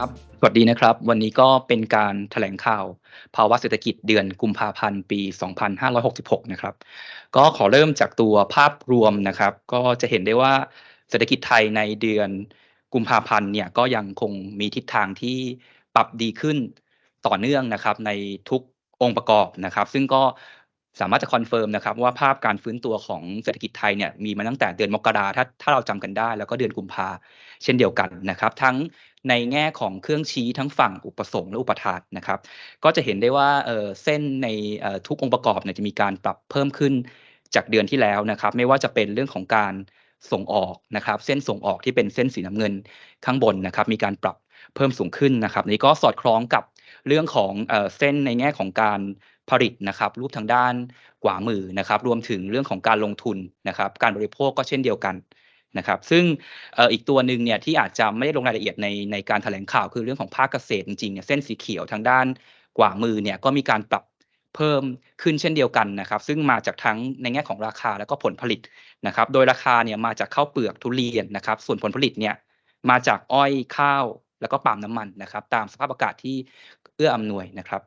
ครับ สวัสดีนะครับ วันนี้ก็เป็นการแถลงข่าว ภาวะเศรษฐกิจเดือนกุมภาพันธ์ปี 2566 นะครับ ก็ขอเริ่มจากตัวภาพรวมนะครับ ก็จะเห็นได้ว่าเศรษฐกิจไทยในเดือนกุมภาพันธ์เนี่ยก็ยังคงมีทิศทางที่ปรับดีขึ้นต่อเนื่องนะครับในทุกองค์ประกอบนะครับ ซึ่งก็ สามารถจะคอนเฟิร์มนะครับว่าภาพการฟื้นตัวของเศรษฐกิจไทยเนี่ยมีมาตั้งแต่เดือนมกราถ้าถ้าเราจำกันได้ แล้วก็เดือนกุมภาเช่นเดียวกันนะครับ ทั้งในแง่ของเครื่องชี้ทั้งฝั่งอุปสงค์และอุปทานนะครับ ก็จะเห็นได้ว่าเออเส้นในทุกองค์ประกอบเนี่ยจะมีการปรับเพิ่มขึ้นจากเดือนที่แล้วนะครับ ไม่ว่าจะเป็นเรื่องของการส่งออกนะครับ เส้นส่งออกที่เป็นเส้นสีน้ำเงินข้างบนนะครับ มีการปรับเพิ่มสูงขึ้นนะครับ นี้ก็สอดคล้องกับเรื่องของเออเส้นในแง่ของการ ผลิตนะครับรูปทางด้านกว่ามือนะครับรวมถึงเรื่องของการลงทุนนะครับการบริโภคก็เช่นเดียวกันนะครับซึ่งอีกตัวหนึ่งเนี่ยที่อาจจะไม่ได้ลงรายละเอียดในในการแถลงข่าวคือเรื่องของภาคเกษตรจริงๆเนี่ยเส้นสีเขียวทางด้านกว่ามือเนี่ยก็มีการปรับเพิ่มขึ้นเช่นเดียวกันนะครับ ซึ่งมาจากทั้งในแง่ของราคาแล้วก็ผลผลิตนะครับ โดยราคาเนี่ยมาจากข้าวเปลือกทุเรียนนะครับ ส่วนผลผลิตเนี่ยมาจากอ้อยข้าวแล้วก็ปาล์มน้ำมันนะครับ ตามสภาพอากาศที่ อื้ออำนวยนะครับ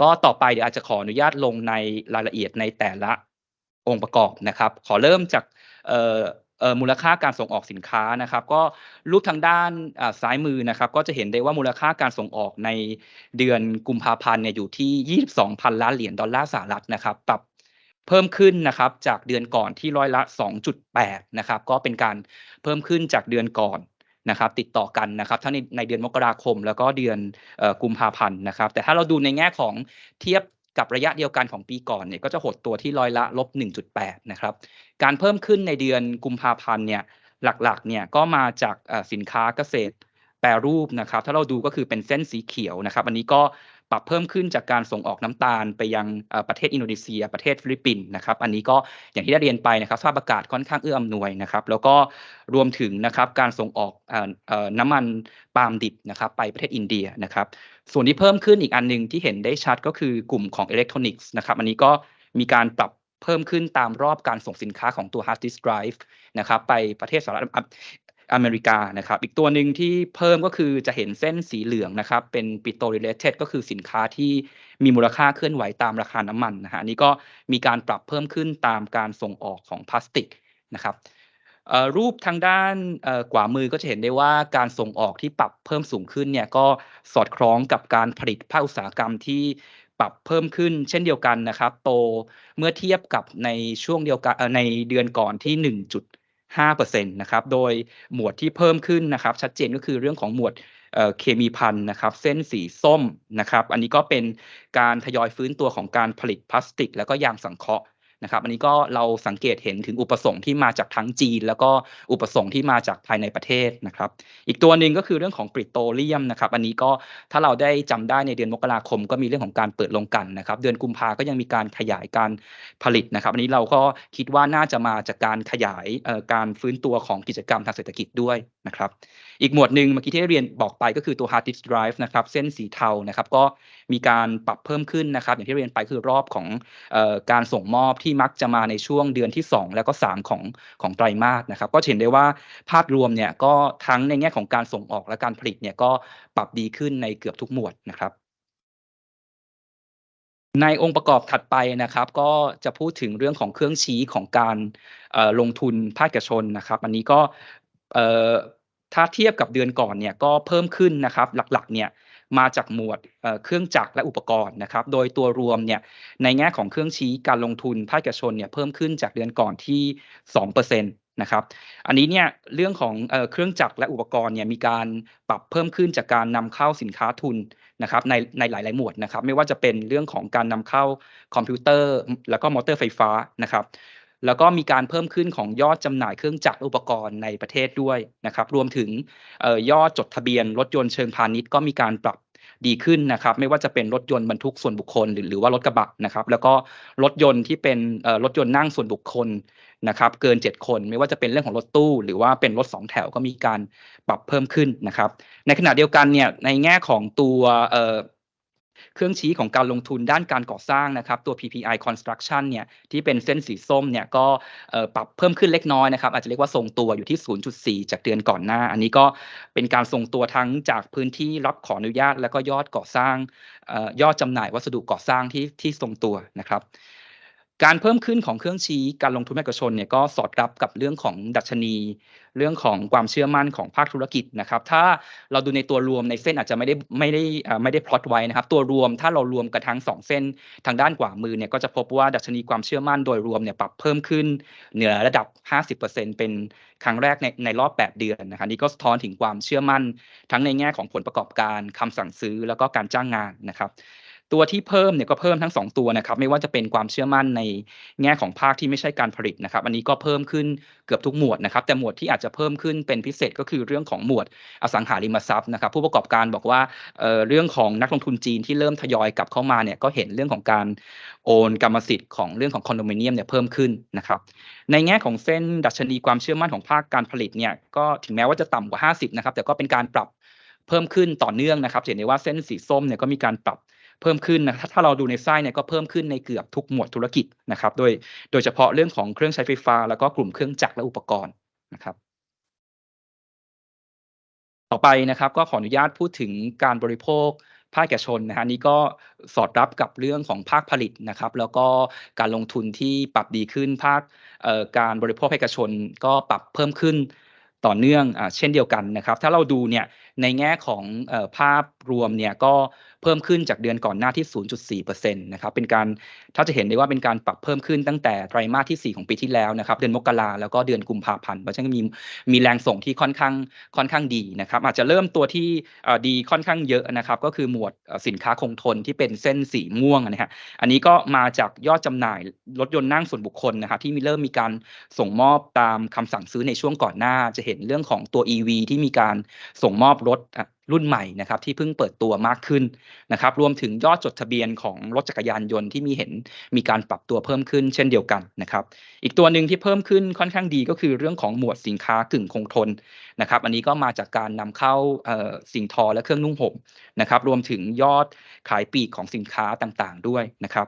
ก็ต่อไปเดี๋ยวอาจจะขออนุญาตลงในรายละเอียดในแต่ละองค์ประกอบนะครับ ขอเริ่มจากมูลค่าการส่งออกสินค้านะครับ ก็รูปทางด้านซ้ายมือนะครับ ก็จะเห็นได้ว่ามูลค่าการส่งออกในเดือนกุมภาพันธ์เนี่ยอยู่ที่ 22,000 ล้านเหรียญดอลลาร์สหรัฐนะครับปรับเพิ่มขึ้นนะครับจากเดือนก่อนที่ร้อยละ 2.8 นะครับ ก็เป็นการเพิ่มขึ้นจากเดือนก่อน นะครับติดต่อกันนะครับทั้งในในเดือนมกราคม แล้วก็เดือนกุมภาพันธ์นะครับ แต่ถ้าเราดูในแง่ของเทียบกับระยะเดียวกันของปีก่อนเนี่ยก็จะหดตัวที่ร้อยละลบ 1.8 นะครับ การเพิ่มขึ้นในเดือนกุมภาพันธ์เนี่ยหลักๆเนี่ยก็มาจากสินค้าเกษตร แปรรูปนะครับ ถ้าเราดูก็คือเป็นเส้นสีเขียวนะครับอันนี้ก็ปรับเพิ่มขึ้นจากการส่งออกน้ำตาลไปยังประเทศอินโดนีเซีย ประเทศฟิลิปปินส์นะครับ อันนี้ก็อย่างที่ได้เรียนไปนะครับสภาพอากาศค่อนข้างเอื้ออำนวยนะครับ แล้วก็รวมถึงนะครับการส่งออกน้ำมันปาล์มดิบนะครับ ไปประเทศอินเดียนะครับ ส่วนที่เพิ่มขึ้นอีกอันนึงที่เห็นได้ชัดก็คือกลุ่มของอิเล็กทรอนิกส์นะครับ อันนี้ก็มีการปรับเพิ่มขึ้นตามรอบการส่งสินค้าของตัว hard disk drive นะครับ ไปประเทศสหรัฐ อเมริกานะครับ อีกตัวหนึ่งที่เพิ่มก็คือจะเห็นเส้นสีเหลืองนะครับ เป็นปิโตร related ก็คือสินค้าที่มีมูลค่าเคลื่อนไหวตามราคาน้ำมันนะฮะนี้ก็มีการปรับเพิ่มขึ้นตามการส่งออกของพลาสติกนะครับรูปทางด้านขวามือก็จะเห็นได้ว่าการส่งออกที่ปรับเพิ่มสูงขึ้นเนี่ยก็สอดคล้องกับการผลิตภาคอุตสาหกรรมที่ปรับเพิ่มขึ้นเช่นเดียวกันนะครับ โตเมื่อเทียบกับในช่วงเดียวกันในเดือนก่อนที่ 5%นะครับโดยหมวดที่เพิ่มขึ้นนะครับ ชัดเจนก็คือเรื่องของหมวดเคมีพันนะครับเส้นสีส้มนะครับ อันนี้ก็เป็นการทยอยฟื้นตัวของการผลิตพลาสติก แล้วก็ยางสังเคราะห์ นะครับอันนี้ก็เราสังเกตเห็นถึงอุปสงค์ที่มาจากทั้งจีน แล้วก็อุปสงค์ที่มาจากภายในประเทศนะครับ อีกตัวหนึ่งก็คือเรื่องของปิโตเลียมนะครับ อันนี้ก็ถ้าเราได้จำได้ในเดือนมกราคม ก็มีเรื่องของการเปิดโรงกันนะครับ เดือนกุมภาก็ยังมีการขยายการผลิตนะครับ อันนี้เราก็คิดว่าน่าจะมาจากการขยายการฟื้นตัวของกิจกรรมทางเศรษฐกิจด้วยนะครับ อีกหมวดหนึ่งเมื่อกี้ที่เรียนบอกไปก็คือตัว hard disk drive นะครับ เส้นสีเทานะครับก็มีการปรับเพิ่มขึ้นนะครับ อย่างที่เรียนไปคือรอบของการส่งมอบที่มักจะมาในช่วงเดือนที่ 2 แล้วก็ 3 ของของไตรมาสนะครับ ก็เห็นได้ว่าภาพรวมเนี่ยก็ทั้งในแง่ของการส่งออกและการผลิตเนี่ยก็ปรับดีขึ้นในเกือบทุกหมวดนะครับในองค์ประกอบถัดไปนะครับ ก็จะพูดถึงเรื่องของเครื่องชี้ของการลงทุนภาคเอกชนนะครับ อันนี้ก็ถ้าเทียบกับเดือนก่อนเนี่ยก็เพิ่มขึ้นนะครับ หลักๆเนี่ย มาจากหมวดเครื่องจักรและอุปกรณ์นะครับ โดยตัวรวมเนี่ยในแง่ของเครื่องชี้การลงทุนภาคเอกชนเนี่ยเพิ่มขึ้นจากเดือนก่อนที่2%นะครับอันนี้เนี่ยเรื่องของเครื่องจักรและอุปกรณ์เนี่ยมีการปรับเพิ่มขึ้นจากการนำเข้าสินค้าทุนนะครับในในหลาย ๆ หมวดนะครับ ไม่ว่าจะเป็นเรื่องของการนำเข้าคอมพิวเตอร์ แล้วก็มอเตอร์ไฟฟ้านะครับ แล้วก็มีการเพิ่มขึ้นของยอดจำหน่ายเครื่องจักรอุปกรณ์ในประเทศด้วยนะครับ รวมถึงยอดจดทะเบียนรถยนต์เชิงพาณิชย์ก็มีการปรับดีขึ้นนะครับ ไม่ว่าจะเป็นรถยนต์บรรทุกส่วนบุคคล หรือหรือว่ารถกระบะนะครับ แล้วก็รถยนต์ที่เป็นรถยนต์นั่งส่วนบุคคลนะครับ เกิน 7 คน ไม่ว่าจะเป็นเรื่องของรถตู้ หรือว่าเป็นรถ 2 แถวก็มีการปรับเพิ่มขึ้นนะครับ ในขณะเดียวกันเนี่ยในแง่ของตัว เครื่องชี้ของการลงทุนด้านการก่อสร้างนะครับ ตัว PPI Construction เนี่ยที่เป็นเส้นสีส้มเนี่ยก็ปรับเพิ่มขึ้นเล็กน้อยนะครับ อาจจะเรียกว่าทรงตัวอยู่ที่ 0.4 จากเดือนก่อนหน้า อันนี้ก็เป็นการทรงตัวทั้งจากพื้นที่รับขออนุญาต แล้วก็ยอดก่อสร้างยอดจำหน่ายวัสดุก่อสร้างที่ที่ทรงตัวนะครับ การเพิ่มขึ้นของเครื่องชี้การลงทุนเอกชนเนี่ยก็สอดรับกับเรื่องของดัชนี เรื่องของความเชื่อมั่นของภาคธุรกิจนะครับ ถ้าเราดูในตัวรวมในเส้นอาจจะไม่ได้ไม่ได้ไม่ได้พลอตไว้นะครับ ตัวรวมถ้าเรารวมกันทั้ง 2 เส้นทางด้านขวามือเนี่ยก็จะพบว่าดัชนีความเชื่อมั่นโดยรวมเนี่ยปรับเพิ่มขึ้นเหนือระดับ 50%เป็นครั้งแรกในในรอบ 8 เดือนนะครับนี่ก็สะท้อนถึงความเชื่อมั่น ทั้งในแง่ของผลประกอบการคำสั่งซื้อแล้วก็การจ้างงานนะครับ ตัวที่เพิ่มเนี่ยก็เพิ่มทั้ง 2 ตัวนะครับไม่ว่าจะเป็นความเชื่อมั่นในแง่ของภาคที่ไม่ใช่การผลิตนะครับ อันนี้ก็เพิ่มขึ้นเกือบทุกหมวดนะครับ แต่หมวดที่อาจจะเพิ่มขึ้นเป็นพิเศษก็คือเรื่องของหมวดอสังหาริมทรัพย์นะครับ ผู้ประกอบการบอกว่าเเรื่องของนักลงทุนจีนที่เริ่มทยอยกลับเข้ามาเนี่ยก็เห็นเรื่องของการโอนกรรมสิทธิ์ของเรื่องของคอนโดมิเนียมเนี่ยเพิ่มขึ้นนะครับ ในแง่ของเส้นดัชนีความเชื่อมั่นของภาคการผลิตเนี่ยก็ถึงแม้ว่าจะต่ำกว่า 50นะครับแต่ก็เป็นการปรับเพิ่มขึ้นต่อเนื่องนะครับเห็นได้ว่าเส้นสีส้มเนี่ยก็มีการปรับ เพิ่มขึ้นนะถ้าเราดูในไส้เนี่ยก็เพิ่มขึ้นในเกือบทุกหมวดธุรกิจนะครับโดยโดยเฉพาะเรื่องของเครื่องใช้ไฟฟ้า แล้วก็กลุ่มเครื่องจักรและอุปกรณ์นะครับ ต่อไปนะครับก็ขออนุญาตพูดถึงการบริโภคภาคเอกชนนะฮะนี้ก็สอดรับกับเรื่องของภาคผลิตนะครับ แล้วก็การลงทุนที่ปรับดีขึ้นภาคการบริโภคภาคเอกชนก็ปรับเพิ่มขึ้นต่อเนื่องอเช่นเดียวกันนะครับ ถ้าเราดูเนี่ยในแง่ของภาพรวมเนี่ยก็เพิ่มขึ้นจากเดือนก่อนหน้าที่ 0.4%นะครับเป็นการถ้าจะเห็นได้ว่าเป็นการปรับเพิ่มขึ้นตั้งแต่ไตรมาสที่ 4 ของปีที่แล้วนะครับเดือนมกราแล้วก็เดือนกุมภาพันธ์เพราะฉะนั้นมีมีแรงส่งที่ค่อนข้างค่อนข้างดีนะครับอาจจะเริ่มตัวที่ดีค่อนข้างเยอะนะครับก็คือหมวดสินค้าคงทนที่เป็นเส้นสีม่วงนะฮะอันนี้ก็มาจากยอดจำหน่ายรถยนต์นั่งส่วนบุคคลนะครับที่มีเริ่มมีการส่งมอบตามคำสั่งซื้อในช่วงก่อนหน้า จะเห็นเรื่องของตัว EV ที่มีการส่งมอบรถรุ่นใหม่นะครับที่เพิ่งเปิดตัวมากขึ้นนะครับรวมถึงยอดจดทะเบียนของรถจักรยานยนต์ที่มีเห็นมีการปรับตัวเพิ่มขึ้นเช่นเดียวกันนะครับอีกตัวหนึ่งที่เพิ่มขึ้นค่อนข้างดีก็คือเรื่องของหมวดสินค้ากึ่งคงทนนะครับอันนี้ก็มาจากการนำเข้าสิ่งทอและเครื่องนุ่งห่มนะครับรวมถึงยอดขายปีกของสินค้าต่างๆ ด้วยนะครับ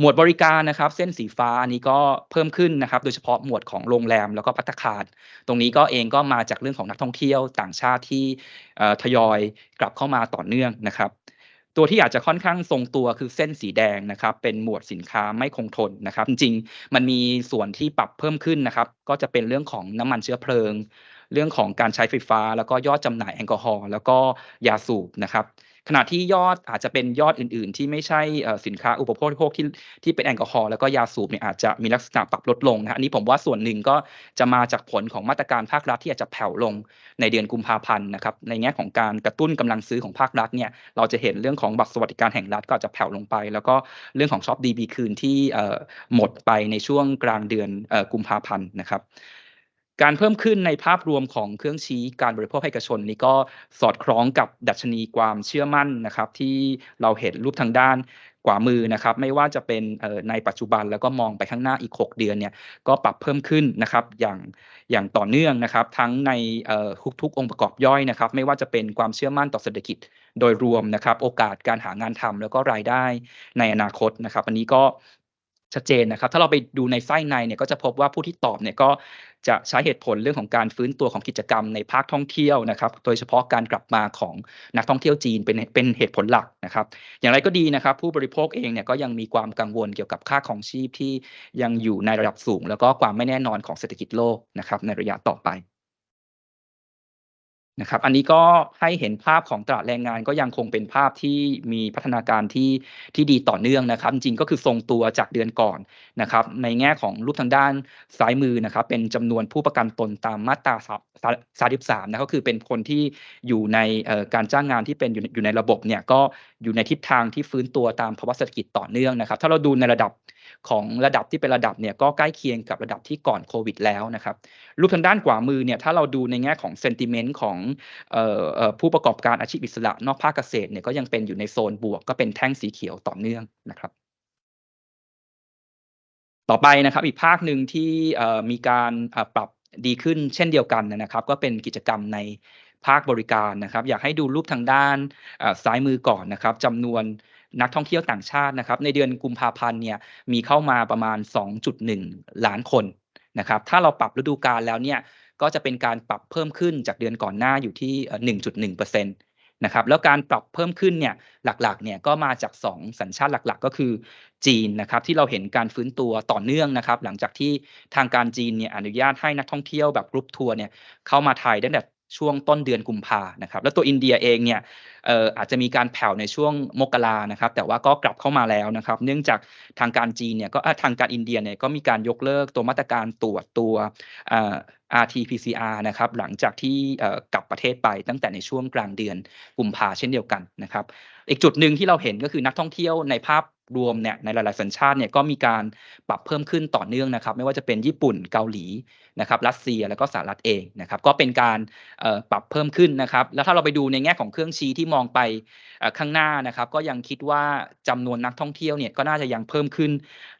หมวดบริการนะครับเส้นสีฟ้านี้ก็เพิ่มขึ้นนะครับ โดยเฉพาะหมวดของโรงแรมแล้วก็พัตคารตรงนี้ก็เองก็มาจากเรื่องของนักท่องเที่ยวต่างชาติที่ทยอยกลับเข้ามาต่อเนื่องนะครับตัวที่อาจจะค่อนข้างทรงตัวคือเส้นสีแดงนะครับ เป็นหมวดสินค้าไม่คงทนนะครับ จริงๆ มันมีส่วนที่ปรับเพิ่มขึ้นนะครับ ก็จะเป็นเรื่องของน้ำมันเชื้อเพลิง เรื่องของการใช้ไฟฟ้า แล้วก็ยอดจำหน่ายแอลกอฮอล์แล้วก็ยาสูบนะครับ ขณะที่ยอดอาจจะเป็นยอดอื่น ๆ ที่ไม่ใช่สินค้าอุปโภคที่ที่เป็นแอลกอฮอล์แล้วก็ยาสูบเนี่ยอาจจะมีลักษณะปรับลดลงนะอันนี้ผมว่าส่วนหนึ่งก็จะมาจากผลของมาตรการภาครัฐที่อาจจะแผ่วลงในเดือนกุมภาพันธ์นะครับในแง่ของการกระตุ้นกำลังซื้อของภาครัฐเนี่ยเราจะเห็นเรื่องของบัตรสวัสดิการแห่งรัฐก็จะแผ่วลงไป แล้วก็เรื่องของช็อปดีบีคืนที่หมดไปในช่วงกลางเดือนกุมภาพันธ์นะครับ การเพิ่มขึ้นในภาพรวมของเครื่องชี้การบริโภคเอกชนนี้ก็สอดคล้องกับดัชนีความเชื่อมั่นนะครับที่เราเห็นรูปทางด้านกว่ามือนะครับไม่ว่าจะเป็นในปัจจุบันแล้วก็มองไปข้างหน้าอีก 6 เดือนเนี่ยก็ปรับเพิ่มขึ้นนะครับอย่างอย่างต่อเนื่องนะครับ ทั้งในทุกๆองค์ประกอบย่อยนะครับ ไม่ว่าจะเป็นความเชื่อมั่นต่อเศรษฐกิจโดยรวมนะครับ โอกาสการหางานทำแล้วก็รายได้ในอนาคตนะครับ อันนี้ก็ ชัดเจนนะครับ ถ้าเราไปดูในไส้ในเนี่ยก็จะพบว่าผู้ที่ตอบเนี่ยก็จะใช้เหตุผลเรื่องของการฟื้นตัวของกิจกรรมในภาคท่องเที่ยวนะครับ โดยเฉพาะการกลับมาของนักท่องเที่ยวจีนเป็นเป็นเหตุผลหลักนะครับ อย่างไรก็ดีนะครับ ผู้บริโภคเองเนี่ยก็ยังมีความกังวลเกี่ยวกับค่าของชีพที่ยังอยู่ในระดับสูง แล้วก็ความไม่แน่นอนของเศรษฐกิจโลกนะครับในระยะต่อไป นะครับอันนี้ก็ให้เห็นภาพของตลาดแรงงานก็ยังคงเป็นภาพที่มีพัฒนาการที่ที่ดีต่อเนื่องนะครับ จริงก็คือทรงตัวจากเดือนก่อนนะครับ ในแง่ของรูปทางด้านซ้ายมือนะครับ เป็นจำนวนผู้ประกันตนตามมาตราสามสิบสามนะก็คือเป็นคนที่อยู่ในการจ้างงานที่เป็นอยู่ในระบบเนี่ยก็อยู่ในทิศทางที่ฟื้นตัวตามภาวะเศรษฐกิจต่อเนื่องนะครับ ถ้าเราดูในระดับ ของระดับที่เป็นระดับเนี่ยก็ใกล้เคียงกับระดับที่ก่อนโควิดแล้วนะครับรูปทางด้านขวามือเนี่ยถ้าเราดูในแง่ของเซนติเมนต์ของผู้ประกอบการอาชีพอิสระนอกภาคเกษตรเนี่ยก็ยังเป็นอยู่ในโซนบวก ก็เป็นแท่งสีเขียวต่อเนื่องนะครับต่อไปนะครับอีกภาคหนึ่งที่มีการปรับดีขึ้นเช่นเดียวกันนะครับ ก็เป็นกิจกรรมในภาคบริการนะครับ อยากให้ดูรูปทางด้านซ้ายมือก่อนนะครับจำนวน นักท่องเที่ยวต่างชาตินะครับ ในเดือนกุมภาพันธ์เนี่ยมีเข้ามาประมาณ 2.1 ล้านคนนะครับ ถ้าเราปรับฤดูกาลแล้วเนี่ยก็จะเป็นการปรับเพิ่มขึ้นจากเดือนก่อนหน้าอยู่ที่ 1.1%นะครับแล้วการปรับเพิ่มขึ้นเนี่ยหลักๆเนี่ยก็มาจาก 2 สัญชาติหลักๆ ก็คือจีนนะครับที่เราเห็นการฟื้นตัวต่อเนื่องนะครับ หลังจากที่ทางการจีนเนี่ยอนุญาตให้นักท่องเที่ยวแบบกรุ๊ปทัวร์เนี่ยเข้ามาไทยตั้งแต่ ช่วงต้นเดือนกุมภานะครับ แล้วตัวอินเดียเองเนี่ยอออาจจะมีการแผ่วในช่วงมกรานะครับ แต่ว่าก็กลับเข้ามาแล้วนะครับ เนื่องจากทางการจีนเนี่ยก็ทางการอินเดียเนี่ยก็มีการยกเลิกตัวมาตรการตรวจตัว RT-PCR นะครับหลังจากที่กลับประเทศไปตั้งแต่ในช่วงกลางเดือนกุมภาเช่นเดียวกันนะครับ อีกจุดหนึ่งที่เราเห็นก็คือนักท่องเที่ยวในภาพ รวมเนี่ยในหลาย ๆ สัญชาติเนี่ยก็มีการปรับเพิ่มขึ้นต่อเนื่องนะครับ ไม่ว่าจะเป็นญี่ปุ่นเกาหลีนะครับรัสเซียแล้วก็สหรัฐเองนะครับก็เป็นการปรับเพิ่มขึ้นนะครับ แล้วถ้าเราไปดูในแง่ของเครื่องชี้ที่มองไปข้างหน้านะครับ ก็ยังคิดว่าจำนวนนักท่องเที่ยวเนี่ยก็น่าจะยังเพิ่มขึ้น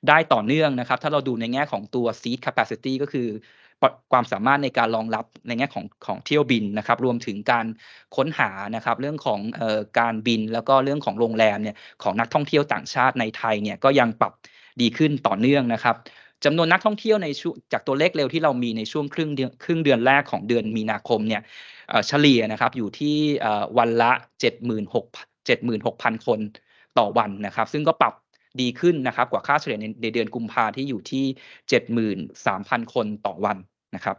ได้ต่อเนื่องนะครับ ถ้าเราดูในแง่ของตัว seat capacity ก็คือ ความสามารถในการรองรับในแง่ของของเที่ยวบินนะครับ รวมถึงการค้นหานะครับ เรื่องของเอ่อการบินแล้วก็เรื่องของโรงแรมเนี่ยของนักท่องเที่ยวต่างชาติในไทยเนี่ยก็ยังปรับดีขึ้นต่อเนื่องนะครับจำนวนนักท่องเที่ยวในช่วจากตัวเลขเร็วที่เรามีในช่วงครึ่งเดือนครึ่งเดือนแรกของเดือนมีนาคมเนี่ยเฉลี่ยนะครับอยู่ที่วันละ 76 76,000 คนต่อวันนะครับ ซึ่งก็ปรับ ดีขึ้นนะครับกว่าค่าเฉลี่ยในเดือนกุมภาที่อยู่ที่ 73,000 คนต่อวันนะครับ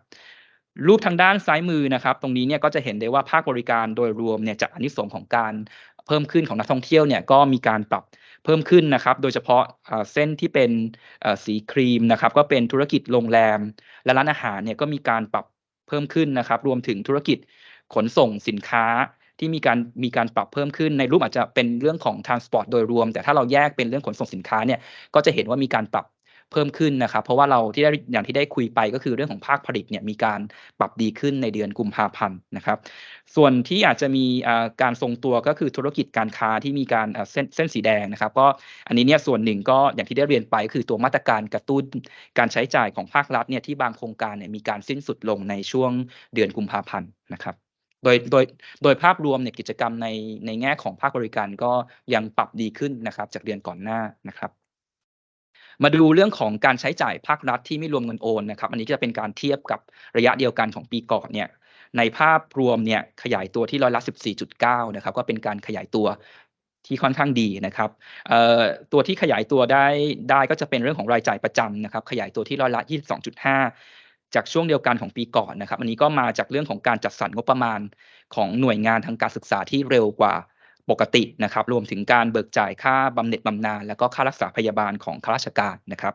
รูปทางด้านซ้ายมือนะครับ ตรงนี้เนี่ยก็จะเห็นได้ว่าภาคบริการโดยรวมเนี่ยจากอานิสงของการเพิ่มขึ้นของนักท่องเที่ยวเนี่ยก็มีการปรับเพิ่มขึ้นนะครับ โดยเฉพาะเส้นที่เป็นสีครีมนะครับ ก็เป็นธุรกิจโรงแรม และร้านอาหารเนี่ยก็มีการปรับเพิ่มขึ้นนะครับ รวมถึงธุรกิจขนส่งสินค้า ที่มีการมีการปรับเพิ่มขึ้นในรูปอาจจะเป็นเรื่องของ transport โดยรวม แต่ถ้าเราแยกเป็นเรื่องขนส่งสินค้าเนี่ยก็จะเห็นว่ามีการปรับเพิ่มขึ้นนะครับ เพราะว่าเราที่ได้อย่างที่ได้คุยไปก็คือเรื่องของภาคผลิตเนี่ยมีการปรับดีขึ้นในเดือนกุมภาพันธ์นะครับ ส่วนที่อาจจะมีการทรงตัวก็คือธุรกิจการค้าที่มีการเส้นเส้นสีแดงนะครับ ก็อันนี้เนี่ยส่วนหนึ่งก็อย่างที่ได้เรียนไปคือตัวมาตรการกระตุ้นการใช้จ่ายของภาครัฐเนี่ยที่บางโครงการเนี่ยมีการสิ้นสุดลงในช่วงเดือนกุมภาพันธ์นะครับ โดยโดยโดยภาพรวมเนี่ยกิจกรรมในในแง่ของภาคบริการก็ยังปรับดีขึ้นนะครับ จากเดือนก่อนหน้านะครับมาดูเรื่องของการใช้จ่ายภาครัฐที่ไม่รวมเงินโอนนะครับ อันนี้จะเป็นการเทียบกับระยะเดียวกันของปีก่อนเนี่ยในภาพรวมเนี่ยขยายตัวที่ร้อยละ 14.9 นะครับ ก็เป็นการขยายตัวที่ค่อนข้างดีนะครับตัวที่ขยายตัวได้ได้ก็จะเป็นเรื่องของรายจ่ายประจำนะครับ ขยายตัวที่ร้อยละ 22.5 จากช่วงเดียวกันของปีก่อนนะครับ อันนี้ก็มาจากเรื่องของการจัดสรรงบประมาณของหน่วยงานทางการศึกษาที่เร็วกว่าปกตินะครับ รวมถึงการเบิกจ่ายค่าบำเหน็จบำนาญแล้วก็ค่ารักษาพยาบาลของข้าราชการนะครับ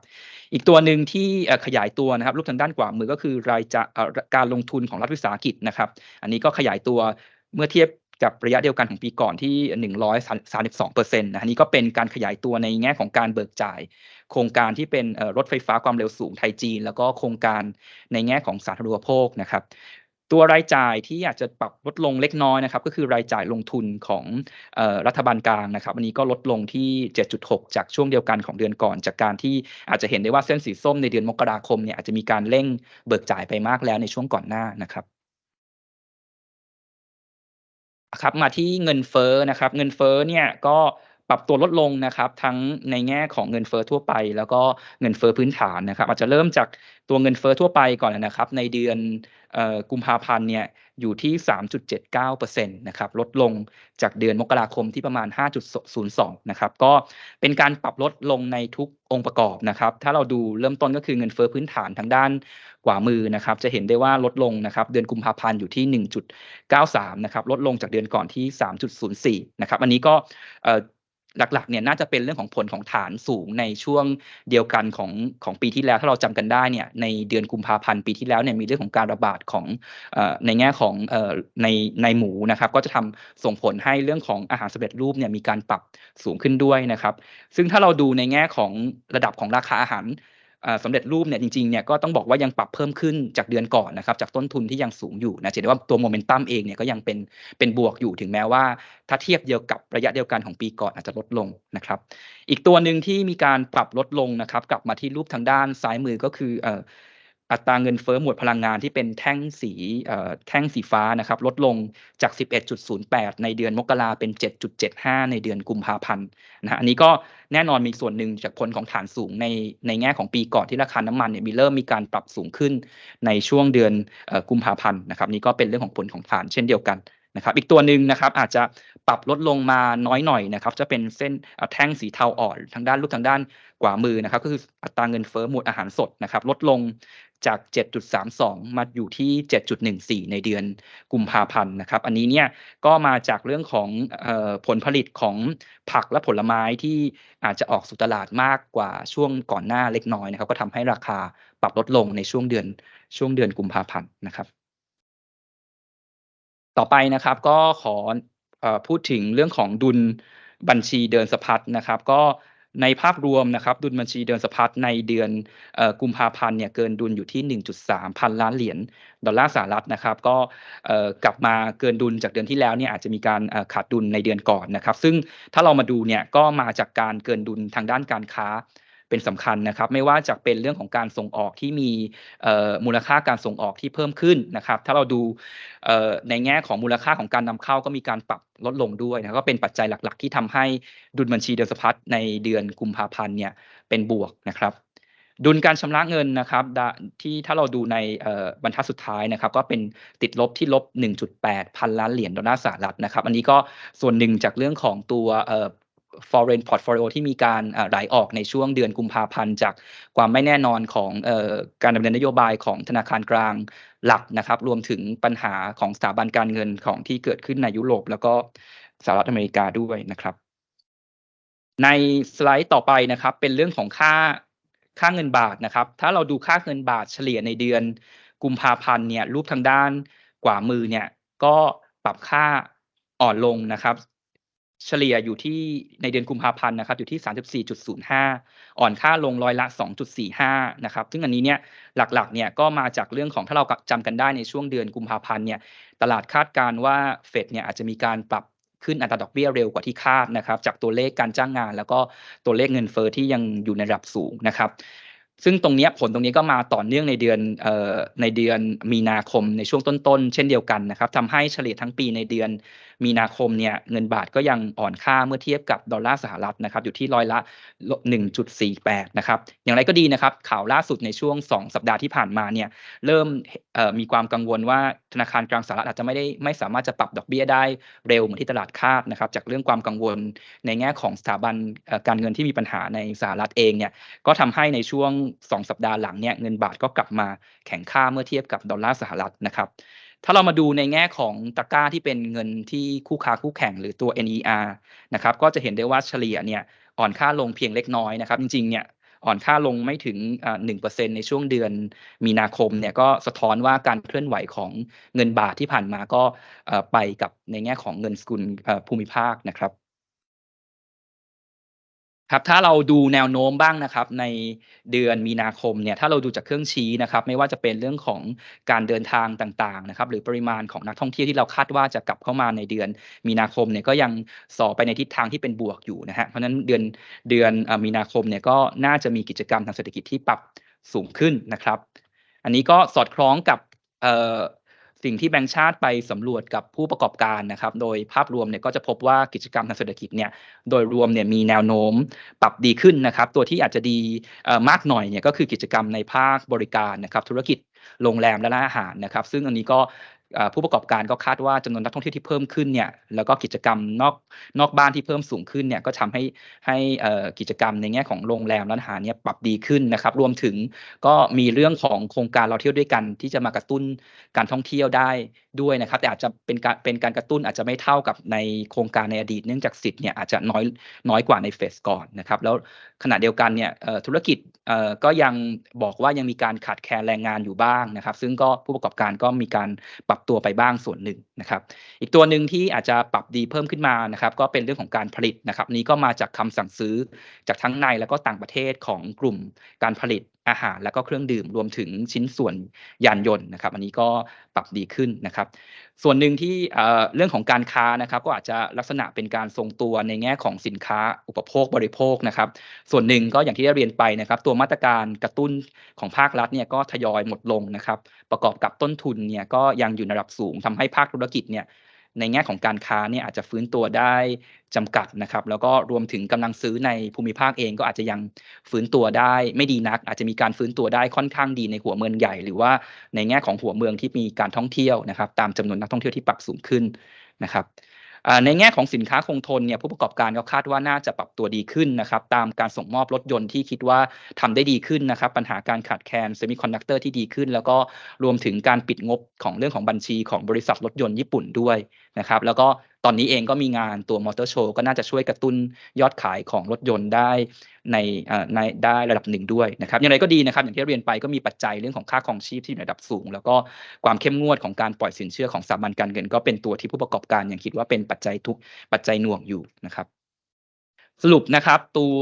อีกตัวหนึ่งที่ขยายตัวนะครับรูปทางด้านขวามือก็คือรายจ่ายการลงทุนของรัฐวิสาหกิจนะครับ อันนี้ก็ขยายตัวเมื่อเทียบกับระยะเดียวกันของปีก่อนที่ 132%นะอันนี้ก็เป็นการขยายตัวในแง่ของการเบิกจ่าย โครงการที่เป็นรถไฟฟ้าความเร็วสูงไทยจีน แล้วก็โครงการในแง่ของสาธารณูปโภคนะครับตัวรายจ่ายที่อาจจะปรับลดลงเล็กน้อยนะครับ ก็คือรายจ่ายลงทุนของรัฐบาลกลางนะครับอันนี้ก็ลดลงที่ 7.6 จากช่วงเดียวกันของเดือนก่อน จากการที่อาจจะเห็นได้ว่าเส้นสีส้มในเดือนมกราคมเนี่ยอาจจะมีการเร่งเบิกจ่ายไปมากแล้วในช่วงก่อนหน้านะครับครับมาที่เงินเฟ้อนะครับ เงินเฟ้อเนี่ยก็ ปรับตัวลดลงนะครับ ทั้งในแง่ของเงินเฟ้อทั่วไป แล้วก็เงินเฟ้อพื้นฐานนะครับ อาจจะเริ่มจากตัวเงินเฟ้อทั่วไปก่อนนะครับ ในเดือนกุมภาพันธ์เนี่ยอยู่ที่ 3.79%นะครับลดลงจากเดือนมกราคมที่ประมาณ 5.02 นะครับ ก็เป็นการปรับลดลงในทุกองค์ประกอบนะครับ ถ้าเราดูเริ่มต้นก็คือเงินเฟ้อพื้นฐานทางด้านกว่ามือนะครับ จะเห็นได้ว่าลดลงนะครับ เดือนกุมภาพันธ์อยู่ที่ 1.93 นะครับ ลดลงจากเดือนก่อนที่ 3.04 นะครับ อันนี้ก็ หลักๆเนี่ยน่าจะเป็นเรื่องของผลของฐานสูงในช่วงเดียวกันของของปีที่แล้ว ถ้าเราจำกันได้เนี่ยในเดือนกุมภาพันธ์ปีที่แล้วเนี่ยมีเรื่องของการระบาดของในแง่ของในในหมูนะครับ ก็จะทำส่งผลให้เรื่องของอาหารสำเร็จรูปเนี่ยมีการปรับสูงขึ้นด้วยนะครับ ซึ่งถ้าเราดูในแง่ของระดับของราคาอาหาร สำเร็จรูปเนี่ยจริงๆเนี่ยก็ต้องบอกว่ายังปรับเพิ่มขึ้นจากเดือนก่อนนะครับจากต้นทุนที่ยังสูงอยู่นะเห็นว่าตัวโมเมนตัมเองเนี่ยก็ยังเป็นเป็นบวกอยู่ถึงแม้ว่า ถ้าเทียบเดียวกับระยะเดียวกันของปีก่อนอาจจะลดลงนะครับ อีกตัวหนึ่งที่มีการปรับลดลงนะครับ กลับมาที่รูปทางด้านซ้ายมือก็คือ อัตราเงินเฟ้อหมวดพลังงานที่เป็นแท่งสีเอ่อแท่งสีฟ้านะครับลดลงจาก 11.08 ในเดือนมกราเป็น 7.75 ในเดือนกุมภาพันธ์นะฮะอันนี้ก็แน่นอนมีส่วนหนึ่งจากผลของฐานสูงในในแง่ของปีก่อนที่ราคาน้ำมันเนี่ยมีเริ่มมีการปรับสูงขึ้นในช่วงเดือนเอ่อกุมภาพันธ์นะครับนี่ก็เป็นเรื่องของผลของฐานเช่นเดียวกันนะครับอีกตัวหนึ่งนะครับอาจจะปรับลดลงมาน้อยหน่อยนะครับจะเป็นเส้นเอ่อแท่งสีเทาอ่อนทางด้านรูปทางด้านขวามือนะครับก็คืออัตราเงินเฟ้อหมวดอาหารสดนะครับลดลง จาก 7.32 มาอยู่ที่ 7.14 ในเดือนกุมภาพันธ์นะครับ อันนี้เนี่ยก็มาจากเรื่องของออผลผลิตของผักและผลไม้ที่อาจจะออกสู่ตลาดมากกว่าช่วงก่อนหน้าเล็กน้อยนะครับ ก็ทำให้ราคาปรับลดลงในช่วงเดือนช่วงเดือนกุมภาพันธ์นะครับ ต่อไปนะครับก็ขออพูดถึงเรื่องของดุลบัญชีเดินสะพัดนะครับ ก็ ในภาพรวมนะครับดุลบัญชีเดินสะพัดในเดือนกุมภาพันธ์เนี่ยเกินดุลอยู่ที่ 1.3 พันล้านเหรียญดอลลาร์สหรัฐนะครับก็กลับมาเกินดุลจากเดือนที่แล้วเนี่ยอาจจะมีการขาดดุลในเดือนก่อนนะครับ ซึ่งถ้าเรามาดูเนี่ยก็มาจากการเกินดุลทางด้านการค้า เป็นสำคัญนะครับ ไม่ว่าจะเป็นเรื่องของการส่งออกที่มีมูลค่าการส่งออกที่เพิ่มขึ้นนะครับ ถ้าเราดูในแง่ของมูลค่าของการนำเข้าก็มีการปรับลดลงด้วยนะก็เป็นปัจจัยหลัก ๆ ที่ทำให้ดุลบัญชีเดินสะพัดในเดือนกุมภาพันธ์เนี่ยเป็นบวกนะครับดุลการชำระเงินนะครับที่ถ้าเราดูในบรรทัดสุดท้ายนะครับ ก็เป็นติดลบที่ลบ 1.8 พันล้านเหรียญดอลลาร์สหรัฐนะครับ อันนี้ก็ส่วนหนึ่งจากเรื่องของตัว foreign portfolio ที่มีการไหลออกในช่วงเดือนกุมภาพันธ์ จากความไม่แน่นอนของออการดำเนินนโยบายของธนาคารกลางหลักนะครับ รวมถึงปัญหาของสถาบันการเงินของที่เกิดขึ้นในยุโรป แล้วก็สหรัฐอเมริกาด้วยนะครับ ในสไลด์ต่อไปนะครับ เป็นเรื่องของค่าค่าเงินบาทนะครับ ถ้าเราดูค่าเงินบาทเฉลี่ยในเดือนกุมภาพันธ์เนี่ยรูปทางด้านขวามือเนี่ยก็ปรับค่าอ่อนลงนะครับ เฉลี่ยอยู่ที่ในเดือนกุมภาพันธ์นะครับอยู่ที่ 34.05 อ่อนค่าลงร้อยละ 2.45 นะครับ ซึ่งอันนี้เนี่ยหลักๆเนี่ยก็มาจากเรื่องของถ้าเราจำกันได้ในช่วงเดือนกุมภาพันธ์เนี่ยตลาดคาดการณ์ว่าเฟดเนี่ยอาจจะมีการปรับขึ้นอัตราดอกเบี้ยเร็วกว่าที่คาดนะครับ จากตัวเลขการจ้างงาน แล้วก็ตัวเลขเงินเฟ้อที่ยังอยู่ในระดับสูงนะครับ ซึ่งตรงนี้ผลตรงนี้ก็มาต่อเนื่องในเดือนออในเดือนมีนาคมในช่วงต้นๆ เช่นเดียวกันนะครับทำให้เฉลี่ยทั้งปีในเดือนมีนาคมเนี่ยเงินบาทก็ยังอ่อนค่าเมื่อเทียบกับดอลลาร์สหรัฐนะครับอยู่ที่ร้อยละ 1.48 นะครับอย่างไรก็ดีนะครับข่าวล่าสุดในช่วง 2 สัปดาห์ที่ผ่านมาเนี่ยเริ่มมีความกังวลว่าธนาคารกลางสหรัฐอาจจะไม่ได้ไม่สามารถจะปรับดอกเบี้ยได้เร็วเหมือนที่ตลาดคาดนะครับจากเรื่องความกังวลในแง่ของสถาบันการเงินที่มีปัญหาในสหรัฐเองเนี่ยก็ทำให้ในช่วง2 สัปดาห์หลังเนี่ยเงินบาทก็กลับมาแข็งค่าเมื่อเทียบกับดอลลาร์สหรัฐนะครับถ้าเรามาดูในแง่ของตะกร้าที่เป็นเงินที่คู่ค้าคู่แข่งหรือตัว NER นะครับก็จะเห็นได้ว่าเฉลี่ยเนี่ยอ่อนค่าลงเพียงเล็กน้อยนะครับจริงๆเนี่ยอ่อนค่าลงไม่ถึงอ่า1%ในช่วงเดือนมีนาคมเนี่ยก็สะท้อนว่าการเคลื่อนไหวของเงินบาทที่ผ่านมาก็ไปกับในแง่ของเงินสกุลภูมิภาคนะครับ ครับถ้าเราดูแนวโน้มบ้างนะครับในเดือนมีนาคมเนี่ยถ้าเราดูจากเครื่องชี้นะครับไม่ว่าจะเป็นเรื่องของการเดินทางต่างๆนะครับหรือปริมาณของนักท่องเที่ยวที่เราคาดว่าจะกลับเข้ามาในเดือนมีนาคมเนี่ยก็ยังสอไปในทิศทางที่เป็นบวกอยู่นะฮะเพราะฉะนั้นเดือนเดือนอมีนาคมเนี่ยก็น่าจะมีกิจกรรมทางเศรษฐกิจที่ปรับสูงขึ้นนะครับ อันนี้ก็สอดคล้องกับ สิ่งที่แบงก์ชาติไปสำรวจกับผู้ประกอบการนะครับ โดยภาพรวมเนี่ยก็จะพบว่ากิจกรรมทางเศรษฐกิจเนี่ยโดยรวมเนี่ยมีแนวโน้มปรับดีขึ้นนะครับ ตัวที่อาจจะดีมากหน่อยเนี่ยก็คือกิจกรรมในภาคบริการนะครับ ธุรกิจโรงแรมและร้านอาหารนะครับ ซึ่งอันนี้ก็ ผู้ประกอบการก็คาดว่าจำนวนนักท่องเที่ยวที่เพิ่มขึ้นเนี่ยแล้วก็กิจกรรมนอกนอกบ้านที่เพิ่มสูงขึ้นเนี่ยก็ทำให้ให้กิจกรรมในแง่ของโรงแรมร้านอาหารเนี่ยปรับดีขึ้นนะครับ รวมถึงก็มีเรื่องของโครงการเราเที่ยวด้วยกัน ที่จะมากระตุ้นการท่องเที่ยวได้ด้วยนะครับ แต่อาจจะเป็นการเป็นการกระตุ้นอาจจะไม่เท่ากับในโครงการในอดีต เนื่องจากสิทธิ์เนี่ยอาจจะน้อยน้อยกว่าในเฟสก่อนนะครับ แล้วขณะเดียวกันเนี่ยธุรกิจก็ยังบอกว่ายังมีการขาดแคลนแรงงานอยู่บ้างนะครับ ซึ่งก็ผู้ประกอบการก็มีการปรับตัวไปบ้างส่วนหนึ่งนะครับ อีกตัวหนึ่งที่อาจจะปรับดีเพิ่มขึ้นมานะครับ ก็เป็นเรื่องของการผลิตนะครับ นี้ก็มาจากคำสั่งซื้อจากทั้งในแล้วก็ต่างประเทศของกลุ่มการผลิต อาหารแล้วก็เครื่องดื่มรวมถึงชิ้นส่วนยานยนต์นะครับ อันนี้ก็ปรับดีขึ้นนะครับ ส่วนหนึ่งที่เรื่องของการค้านะครับ ก็อาจจะลักษณะเป็นการทรงตัวในแง่ของสินค้าอุปโภคบริโภคนะครับ ส่วนหนึ่งก็อย่างที่ได้เรียนไปนะครับ ตัวมาตรการกระตุ้นของภาครัฐเนี่ยก็ทยอยหมดลงนะครับ ประกอบกับต้นทุนเนี่ยก็ยังอยู่ในระดับสูงทำให้ภาคธุรกิจเนี่ย ในแง่ของการค้าเนี่ยอาจจะฟื้นตัวได้จำกัดนะครับ แล้วก็รวมถึงกำลังซื้อในภูมิภาคเองก็อาจจะยังฟื้นตัวได้ไม่ดีนัก อาจจะมีการฟื้นตัวได้ค่อนข้างดีในหัวเมืองใหญ่ หรือว่าในแง่ของหัวเมืองที่มีการท่องเที่ยวนะครับ ตามจำนวนนักท่องเที่ยวที่ปรับสูงขึ้นนะครับ ในแง่ของสินค้าคงทนเนี่ยผู้ประกอบการก็คาดว่าน่าจะปรับตัวดีขึ้นนะครับตามการส่งมอบรถยนต์ที่คิดว่าทำได้ดีขึ้นนะครับปัญหาการขาดแคลนเซมิคอนดักเตอร์ที่ดีขึ้น แล้วก็รวมถึงการปิดงบของเรื่องของบัญชีของบริษัทรถยนต์ญี่ปุ่นด้วยนะครับแล้วก็ ตอนนี้เองก็มีงานตัวมอเตอร์โชว์ก็น่าจะช่วยกระตุ้นยอดขายของรถยนต์ได้ในในได้ระดับหนึ่งด้วยนะครับอย่างไรก็ดีนะครับ อย่างที่เรียนไปก็มีปัจจัยเรื่องของค่าครองชีพที่อยู่ในระดับสูง แล้วก็ความเข้มงวดของการปล่อยสินเชื่อของสถาบันการเงิน ก็เป็นตัวที่ผู้ประกอบการยังคิดว่าเป็นปัจจัยทุกปัจจัยหน่วงอยู่นะครับสรุปนะครับตัว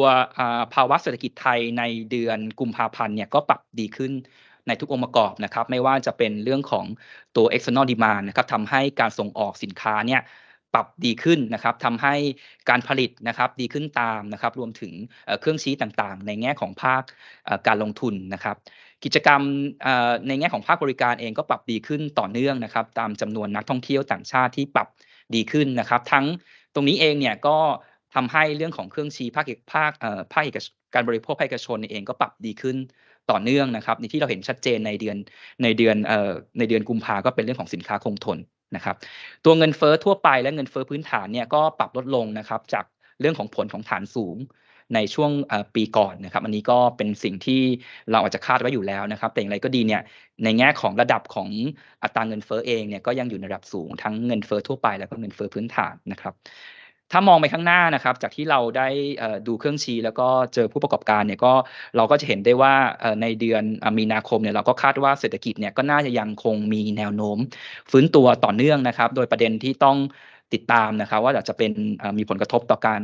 ภาวะเศรษฐกิจไทยในเดือนกุมภาพันธ์เนี่ยก็ปรับดีขึ้นในทุกองค์ประกอบนะครับ ไม่ว่าจะเป็นเรื่องของตัว external demand นะครับทำให้การส่งออกสินค้าเนี่ย ปรับดีขึ้นนะครับทำให้การผลิตนะครับดีขึ้นตามนะครับรวมถึงเครื่องชี้ต่างๆ ในแง่ของภาคการลงทุนนะครับ กิจกรรมในแง่ของภาคบริการเองก็ปรับดีขึ้นต่อเนื่องนะครับ ตามจำนวนนักท่องเที่ยวต่างชาติที่ปรับดีขึ้นนะครับ ทั้งตรงนี้เองเนี่ยก็ทำให้เรื่องของเครื่องชี้ภาคภาคภาคเอกการบริโภคภาคเอกชนเองก็ปรับดีขึ้นต่อเนื่องนะครับในที่เราเห็นชัดเจนในเดือนในเดือนในเดือนกุมภาก็เป็นเรื่องของสินค้าคงทน นะครับตัวเงินเฟ้อทั่วไปและเงินเฟ้อพื้นฐานเนี่ยก็ปรับลดลงนะครับจากเรื่องของผลของฐานสูงในช่วงปีก่อนนะครับ อันนี้ก็เป็นสิ่งที่เราอาจจะคาดไว้อยู่แล้วนะครับ แต่อย่างไรก็ดีเนี่ยในแง่ของระดับของอัตราเงินเฟ้อเองเนี่ยก็ยังอยู่ในระดับสูงทั้งเงินเฟ้อทั่วไปแล้วก็เงินเฟ้อพื้นฐานนะครับ ถ้ามองไปข้างหน้านะครับ จากที่เราได้ดูเครื่องชี้แล้วก็เจอผู้ประกอบการเนี่ยก็เราก็จะเห็นได้ว่าในเดือนมีนาคมเนี่ยเราก็คาดว่าเศรษฐกิจเนี่ยก็น่าจะยังคงมีแนวโน้ม ฟื้นตัวต่อเนื่องนะครับ โดยประเด็นที่ต้องติดตามนะครับ ว่าจะเป็นมีผลกระทบต่อการ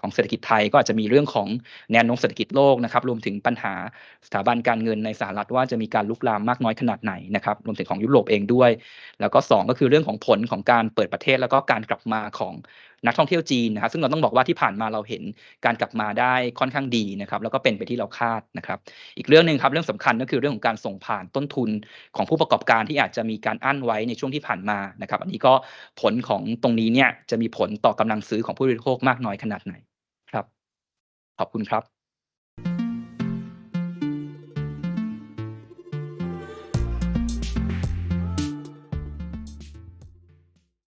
ของเศรษฐกิจไทยก็อาจจะมีเรื่องของแนวโน้มเศรษฐกิจโลกนะครับรวมถึงปัญหาสถาบันการเงินในสหรัฐว่าจะมีการลุกลามมากน้อยขนาดไหนนะครับรวมถึงของยุโรปเองด้วย แล้วก็ 2 ก็คือเรื่องของผลของการเปิดประเทศ แล้วก็การกลับมาของนักท่องเที่ยวจีนนะครับซึ่งเราต้องบอกว่าที่ผ่านมาเราเห็นการกลับมาได้ค่อนข้างดีนะครับแล้วก็เป็นไปที่เราคาดนะครับ อีกเรื่องหนึ่งครับเรื่องสำคัญก็คือเรื่องของการส่งผ่านต้นทุนของผู้ประกอบการที่อาจจะมีการอั้นไว้ในช่วงที่ผ่านมานะครับ อันนี้ก็ผลของตรงนี้เนี่ยจะมีผลต่อกำลังซื้อของผู้บริโภคมากน้อยขนาดไหน ขอบคุณครับ